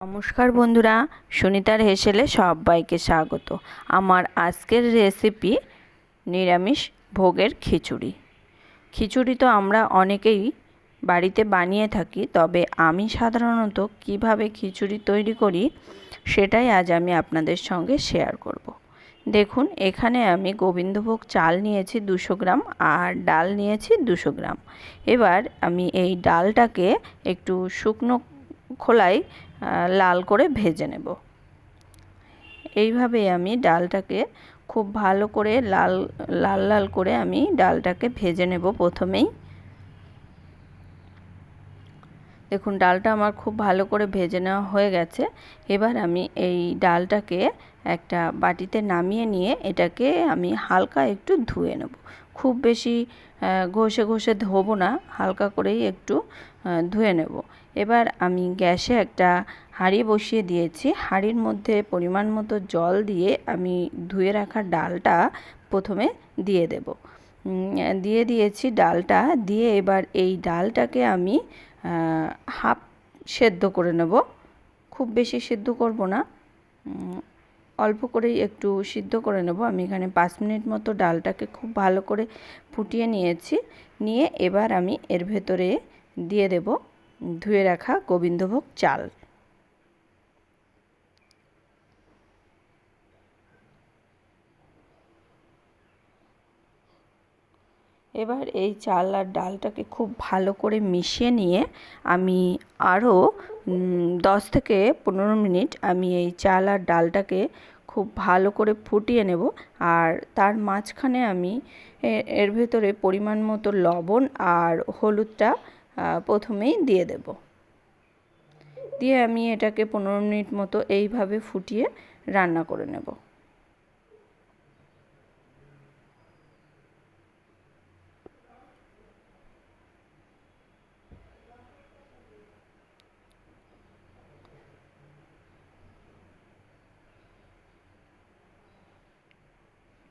নমস্কার বন্ধুরা, সুনিতার হেসেলে সবাইকে স্বাগত। আমার আজকের রেসিপি নিরামিষ ভোগের খিচুড়ি। খিচুড়ি তো আমরা অনেকেই বাড়িতে বানিয়ে থাকি, তবে আমি সাধারণত কীভাবে খিচুড়ি তৈরি করি সেটাই আজ আমি আপনাদের সঙ্গে শেয়ার করব। দেখুন, এখানে আমি গোবিন্দভোগ চাল নিয়েছি দুশো গ্রাম আর ডাল নিয়েছি দুশো গ্রাম। এবার আমি এই ডালটাকে একটু শুকনো খোলায় লাল করে ভেজে নেব। এইভাবে আমি ডালটাকে খুব ভালো করে লাল লাল লাল করে আমি ডালটাকে ভেজে নেব প্রথমেই। দেখুন, ডালটা আমার খুব ভালো করে ভেজে নেওয়া হয়ে গেছে। এবার আমি এই ডালটাকে একটা বাটিতে নামিয়ে নিয়ে এটাকে আমি হালকা একটু ধুয়ে নেব। খুব বেশি ঘষে ঘষে ধোবো না, হালকা করেই একটু ধুয়ে নেব। এবার আমি গ্যাসে একটা হাঁড়ি বসিয়ে দিয়েছি। হাঁড়ির মধ্যে পরিমাণ মতো জল দিয়ে আমি ধুয়ে রাখা ডালটা প্রথমে দিয়ে দেব। দিয়ে দিয়েছি ডালটা। দিয়ে এবার এই ডালটাকে আমি হাফ সেদ্ধ করে নেব। খুব বেশি সেদ্ধ করব না। অল্প করেই একটু সিদ্ধ করে নেব। আমি এখানে পাঁচ মিনিট মতো ডালটাকে খুব ভালো করে ফুটিয়ে নিয়েছি। নিয়ে এবার আমি এর ভেতরে দিয়ে দেব ধুয়ে রাখা গোবিন্দভোগ চাল। এবার এই চাল আর ডালটাকে খুব ভালো করে মিশিয়ে নিয়ে আমি আরও দশ থেকে পনেরো মিনিট আমি এই চাল আর ডালটাকে খুব ভালো করে ফুটিয়ে নেব। আর তার মাঝখানে আমি এর ভেতরে পরিমাণ মতো লবণ আর হলুদটা প্রথমেই দিয়ে দেব। দিয়ে আমি এটাকে পনেরো মিনিট মতো এইভাবে ফুটিয়ে রান্না করে নেব।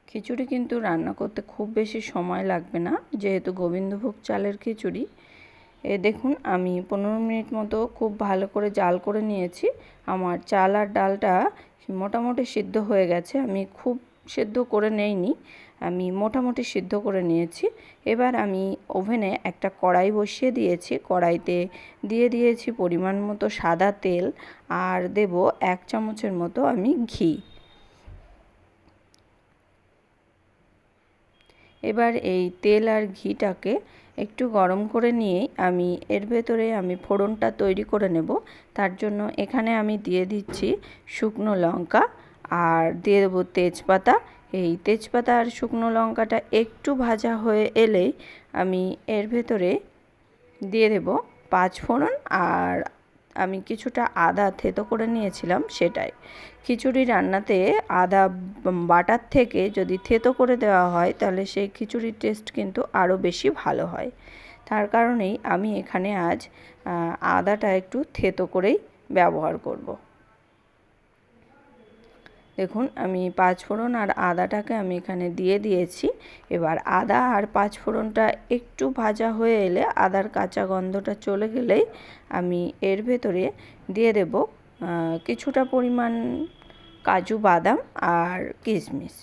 খিচুড়ি কিন্তু রান্না করতে খুব বেশি সময় লাগবে না, যেহেতু গোবিন্দভোগ চালের খিচুড়ি। এ দেখুন, আমি পনেরো মিনিট মতো খুব ভালো করে জাল করে নিয়েছি। আমার চাল আর ডালটা মোটামুটি সিদ্ধ হয়ে গেছে, আমি খুব সিদ্ধ করে নেইনি, আমি মোটামুটি সিদ্ধ করে নিয়েছি। এবার আমি ওভেনে একটা কড়াই বসিয়ে দিয়েছি, কড়াইতে দিয়ে দিয়েছি পরিমাণ মতো সাদা তেল, আর দেব এক চামচের মতো আমি ঘি। এবার এই তেল আর ঘিটাকে একটু গরম করে নিয়েই আমি এর ভেতরে আমি ফোড়নটা তৈরি করে নেব। তার জন্য এখানে আমি দিয়ে দিচ্ছি শুকনো লঙ্কা আর দিয়ে দেবো তেজপাতা। এই তেজপাতা আর শুকনো লঙ্কাটা একটু ভাজা হয়ে এলেই আমি এর ভেতরে দিয়ে দেব পাঁচ ফোড়ন আর আমি কিছুটা আদা থেতো করে নিয়েছিলাম সেটাই। খিচুড়ি রান্নাতে আদা বাটার থেকে যদি থেতো করে দেওয়া হয় তাহলে সেই খিচুড়ির টেস্ট কিন্তু আরও বেশি ভালো হয়। তার কারণেই আমি এখানে আজ আদাটা একটু থেতো করেই ব্যবহার করব। দেখুন, আমি পাঁচফোড়ন আর আদাটাকে আমি এখানে দিয়ে দিয়েছি। এবার আদা আর পাঁচফোড়নটা একটু ভাজা হয়ে এলে আদার কাঁচা গন্ধটা চলে গেলেই আমি এর ভেতরে দিয়ে দেব কিছুটা পরিমাণ কাজু বাদাম আর কিশমিশ।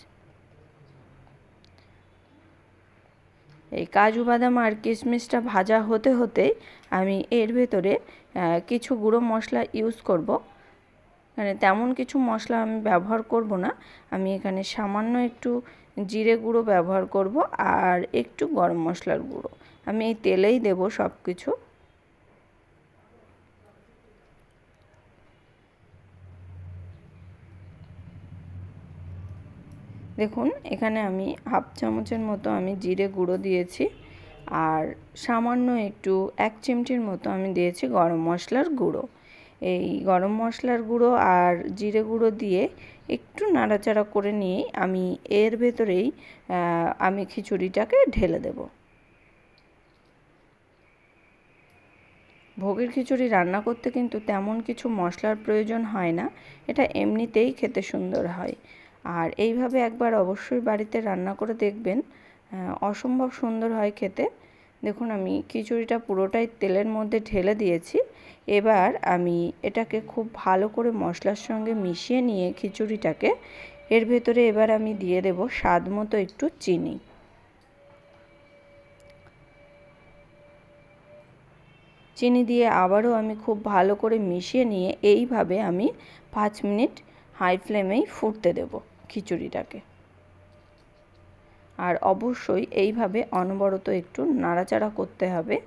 এই কাজু বাদাম আর কিশমিশটা ভাজা হতে হতে আমি এর ভেতরে কিছু গুঁড়ো মশলা ইউজ করব। এখানে তেমন কিছু মশলা আমি ব্যবহার করব না। আমি এখানে সামান্য একটু জিরে গুঁড়ো ব্যবহার করব আর একটু গরম মশলার গুঁড়ো। আমি এই তেলেই দেব সব কিছু দেখুন, এখানে আমি হাফ চামচের মতো আমি জিরে গুঁড়ো দিয়েছি আর সামান্য একটু এক চিমটির মতো আমি দিয়েছি গরম মশলার গুঁড়ো। এই গরম মশলার গুঁড়ো আর জিরে গুঁড়ো দিয়ে একটু নাড়াচাড়া করে নিয়ে আমি এর ভেতরেই আমি খিচুড়িটাকে ঢেলে দেব। ভোগের খিচুড়ি রান্না করতে কিন্তু তেমন কিছু মশলার প্রয়োজন হয় না, এটা এমনিতেই খেতে সুন্দর হয়। আর এইভাবে একবার অবশ্যই বাড়িতে রান্না করে দেখবেন অসম্ভব সুন্দর হয় খেতে। দেখুন, আমি খিচুড়িটা পুরোটাই তেলের মধ্যে ঢেলে দিয়েছি। এবার আমি এটাকে খুব ভালো করে মশলার সঙ্গে মিশিয়ে নিয়ে খিচুড়িটাকে, এর ভেতরে এবার আমি দিয়ে দেব স্বাদ মতো একটু চিনি। চিনি দিয়ে আবারও আমি খুব ভালো করে মিশিয়ে নিয়ে এইভাবে আমি পাঁচ মিনিট হাই ফ্লেমেই ফুটতে দেব খিচুড়িটাকে। আর অবশ্যই এইভাবে অনবরত একটু নাড়াচাড়া করতে হবে।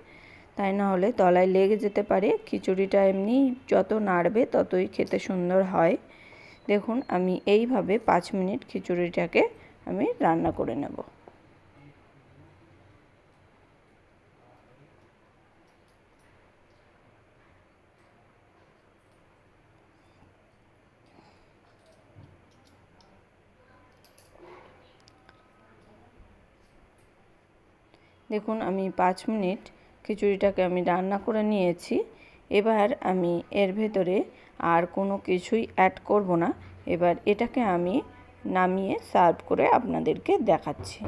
তাই না হলে তলায় লেগে যেতে পারে। খিচুড়িটা এমনি যত নাড়বে ততই খেতে সুন্দর হয়। দেখুন, আমি এইভাবে পাঁচ মিনিট খিচুড়িটাকে আমি রান্না করে নেব। দেখুন, আমি পাঁচ মিনিট খিচুড়িটাকে আমি রান্না করে নিয়েছি। এবার আমি এর ভেতরে আর কোনো কিছুই অ্যাড করব না। এবার এটাকে আমি নামিয়ে সার্ভ করে আপনাদেরকে দেখাচ্ছি।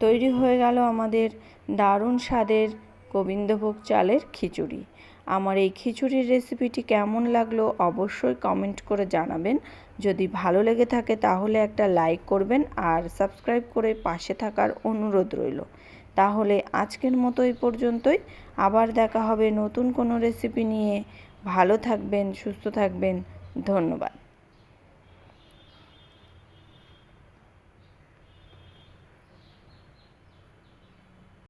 তৈরি হয়ে গেল আমাদের দারুণ স্বাদের গোবিন্দভোগ চালের খিচুড়ি। আমার এই খিচুড়ির রেসিপিটি কেমন লাগল অবশ্যই কমেন্ট করে জানাবেন। যদি ভালো লেগে থাকে তাহলে একটা লাইক করবেন আর সাবস্ক্রাইব করে পাশে থাকার অনুরোধ রইল। তাহলে আজকের মতো এই পর্যন্তই। আবার দেখা হবে নতুন কোনো রেসিপি নিয়ে। ভালো থাকবেন, সুস্থ থাকবেন। ধন্যবাদ।